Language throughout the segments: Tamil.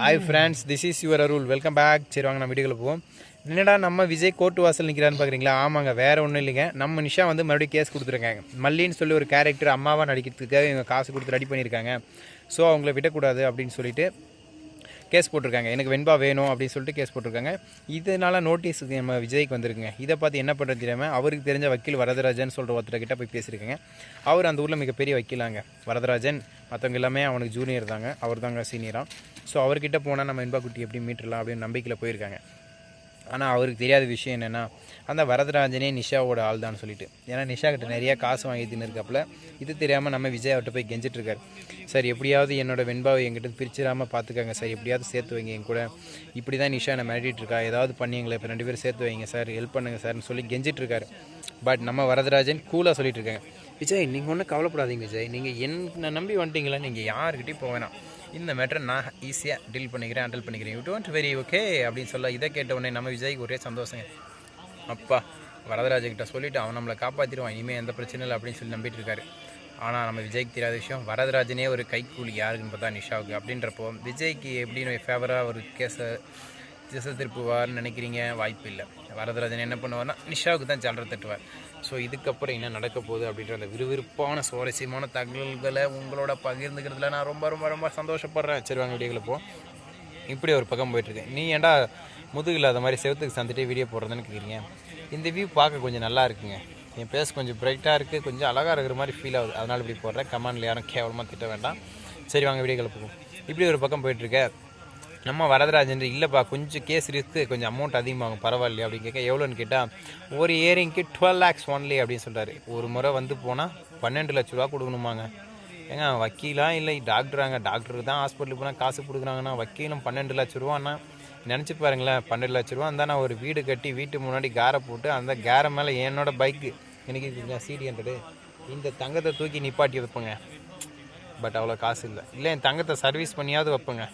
Hi friends this is your Arul welcome back சரி வாங்க நம்ம வீடியோக்குள்ள போவோம். என்னடா நம்ம விஜய் கோர்ட்டு வாசல் நிற்கிறான்னு பார்க்குறீங்களா ஆமாங்க வேறு ஒன்றும் இல்லைங்க. நம்ம நிஷா வந்து மறுபடியும் கேஸ் கொடுத்துருக்காங்க. மல்லின்னு சொல்லி ஒரு கேரக்டர் அம்மாவாக நடிக்கிறதுக்காக இவங்க காசு கொடுத்து ரெடி பண்ணியிருக்காங்க. ஸோ அவங்கள விடக்கூடாது அப்படின்னு சொல்லிட்டு கேஸ் போட்டிருக்காங்க. எனக்கு வெண்பா வேணும் அப்படின்னு சொல்லிட்டு கேஸ் போட்டிருக்காங்க. இதனால நோட்டீஸ் நம்ம விஜய்க்கு வந்திருக்குங்க. இதை பார்த்து என்ன பண்ணுறது தெரியாமல் அவருக்கு தெரிஞ்ச வக்கீல் வரதராஜன் சொல்கிற ஒருத்தர்கிட்ட போய் பேசியிருக்காங்க. அவர் அந்த ஊரில் மிகப்பெரிய வக்கீலாங்க. வரதராஜன் மற்றவங்க எல்லாமே அவனுக்கு ஜூனியர் தாங்க. அவர் தாங்க சீனியராக ஸோ அவர்கிட்ட போனால் நம்ம வெண்பா குட்டி எப்படி மீட்டரலாம் அப்படின்னு நம்பிக்கையில் போயிருக்காங்க. ஆனால் அவருக்கு தெரியாத விஷயம் என்னென்னா அந்த வரதராஜனே நிஷாவோட ஆள் தான் சொல்லிட்டு. ஏன்னா நிஷா கிட்ட நிறைய காசு வாங்கி தின்னுருக்காப்புல. இது தெரியாமல் நம்ம விஜய் அவர்கிட்ட போய் கெஞ்சிட்டுருக்காரு சார் எப்படியாவது என்னோட வெண்பாவை எங்கிட்ட பிரிச்சிடாமல் பார்த்துக்கங்க சார். எப்படியாவது சேர்த்து வைங்க என் கூட. இப்படி தான் நிஷா என்னை மிரட்டிட்டுருக்கா ஏதாவது பண்ணிங்களே இப்போ ரெண்டு பேரும் சேர்த்து வைங்க சார். ஹெல்ப் பண்ணுங்க சார்னு சொல்லி கெஞ்சிட்ருக்காரு. பட் நம்ம வரதராஜன் கூலாக சொல்லிட்டு இருக்காங்க விஜய் நீங்கள் ஒன்றும் கவலைப்படாதீங்க விஜய். நீங்கள் என்ன நம்பி வந்துட்டீங்களா? நீங்கள் யாருக்கிட்டையும் போவேணாம் இந்த மேட்டரை நான் ஈஸியாக டீல் பண்ணிக்கிறேன் ஹேண்டில் பண்ணிக்கிறேன். யூ டோன்ட் வெரி ஓகே அப்படின்னு சொல்ல இதை கேட்ட உடனே நம்ம விஜய்க்கு ஒரே சந்தோஷங்க. அப்பா வரதராஜன்கிட்ட சொல்லிவிட்டு அவன் நம்மளை காப்பாற்றிடுவான் இனிமேல் எந்த பிரச்சனையும் இல்லை அப்படின்னு சொல்லி நம்பிட்டு இருக்காரு. ஆனால் நம்ம விஜய்க்கு தெரியாத விஷயம் வரதராஜனே ஒரு கைக்கூலி யாருக்குன்னு பார்த்தா நிஷாவுக்கு. அப்படின்றப்போ விஜய்க்கு எப்படின்னு ஃபேவராக ஒரு கேஸை திசை திருப்புவார்னு நினைக்கிறீங்க? வாய்ப்பு இல்லை வரதராஜன் என்ன பண்ணுவார்னா நிஷாவுக்கு தான் ஜல்ற தட்டுவார். ஸோ இதுக்கப்புறம் என்ன நடக்க போகுது அப்படின்ற அந்த விறுவிறுப்பான சுவாரஸ்யமான தகவல்களை உங்களோட பகிர்ந்துக்கிறதுல நான் ரொம்ப ரொம்ப ரொம்ப சந்தோஷப்படுறேன். சரி வாங்க வீடியோவில் போ இப்படி ஒரு பக்கம் போயிட்டுருக்கு. நீ ஏன்டா முதுகு இல்லாத மாதிரி செவத்துக்கு சந்துட்டே வீடியோ போடுறதுன்னு கேட்குறீங்க இந்த வியூ பார்க்க கொஞ்சம் நல்லா இருக்குங்க. என் பேஸ் கொஞ்சம் பிரைட்டாக இருக்குது கொஞ்சம் அழகாக இருக்கிற மாதிரி ஃபீல் ஆகுது. அதனால் இப்படி போடுறேன். கமெண்டில் யாரும் கேவலமாக திட்ட வேண்டாம். சரி வாங்க வீடியோக்களை போகும் இப்படி ஒரு பக்கம் போயிட்டுருக்க. நம்ம வரதராஜன் இல்லைப்பா கொஞ்சம் கேஸ் இருக்குது கொஞ்சம் அமௌண்ட் அதிகமாகும் பரவாயில்லையா அப்படின்னு கேட்க எவ்வளோன்னு கேட்டால் ஒரு இயரிங்க்கு டுவெல் லேக்ஸ் ஒன்லி அப்படின்னு சொல்கிறாரு ஒரு முறை வந்து போனால் பன்னெண்டு லட்ச ரூபா கொடுக்கணுமாங்க. ஏங்க வக்கீலா இல்லை டாக்டராங்க டாக்டருக்கு தான் ஹாஸ்பிட்டலுக்கு போனால் காசு கொடுக்குறாங்கன்னா வக்கீலும் பன்னெண்டு லட்ச ரூபான்னா நினச்சி பாருங்களேன் பன்னெண்டு லட்ச ரூபா இருந்தால் நான் ஒரு வீடு கட்டி வீட்டு முன்னாடி காரை போட்டு அந்த காரை மேலே என்னோட பைக்கு எனக்கு சிடி ஹண்ட்ரடு இந்த தங்கத்தை தூக்கி நிப்பாட்டி வைப்பேங்க. பட் அவ்வளோ காசு இல்லை. இல்லை என் தங்கத்தை சர்வீஸ் பண்ணியாவது வைப்பேங்க.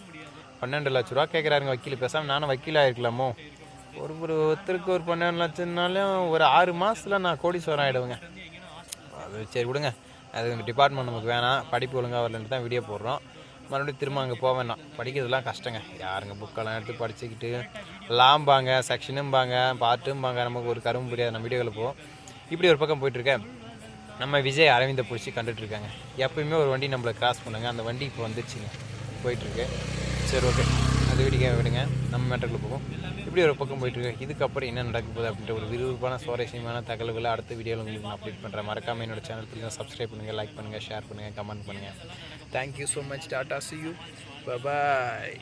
பன்னெண்டு லட்ச ரூபா கேட்குறாருங்க வக்கீல். பேசாமல் நானும் வக்கீலாக இருக்கலாமோ? ஒரு ஒரு ஒருத்தருக்கு ஒரு பன்னெண்டு லட்சம்னாலும் ஒரு ஆறு மாதத்தில் நான் கோடீஸ்வரம் ஆகிடுவேங்க அது சரி விடுங்க. அது டிபார்ட்மெண்ட் நமக்கு வேணாம். படிப்பு ஒழுங்காக வரலன்ட்டு தான் வீடியோ போடுறோம். மறுபடியும் திரும்ப அங்கே போக வேணாம். படிக்கிறதுலாம் கஷ்டங்க. யாருங்க புக்கெல்லாம் எடுத்து படிச்சுக்கிட்டு லாம்பாங்க செக்ஷனும்பாங்க பாட்டும்பாங்க. நமக்கு ஒரு கரும்பு புரியாது நம்ம வீடியோவில் போவோம் இப்படி ஒரு பக்கம் போயிட்டுருக்கேன் நம்ம விஜய் அரவிந்தை பிடிச்சி கண்டுட்ருக்காங்க எப்பயுமே ஒரு வண்டி நம்மளை கிராஸ் பண்ணுங்க. அந்த வண்டி இப்போ வந்துச்சுங்க. போயிட்டுருக்கு சரி ஓகே அது வீடியோ விடுங்க. நம்ம மேட்டரில் போகும் இப்படி ஒரு பக்கம் போயிட்டுருக்கு. இதுக்கப்புறம் என்ன நடக்க போகுது அப்படின்ற ஒரு விறுவிறுப்பான சுவாரஸ்யமான தகவல்களை அடுத்த வீடியோவில் உங்களுக்கு நான் அப்டேட் பண்ணுறேன் மறக்காமல் என்னோட சேனல் பிடிக்கும் சப்ஸ்கிரைப் பண்ணுங்கள் லைக் பண்ணுங்கள் ஷேர் பண்ணுங்கள் கமெண்ட் பண்ணுங்கள் thank you so much tata see you bye bye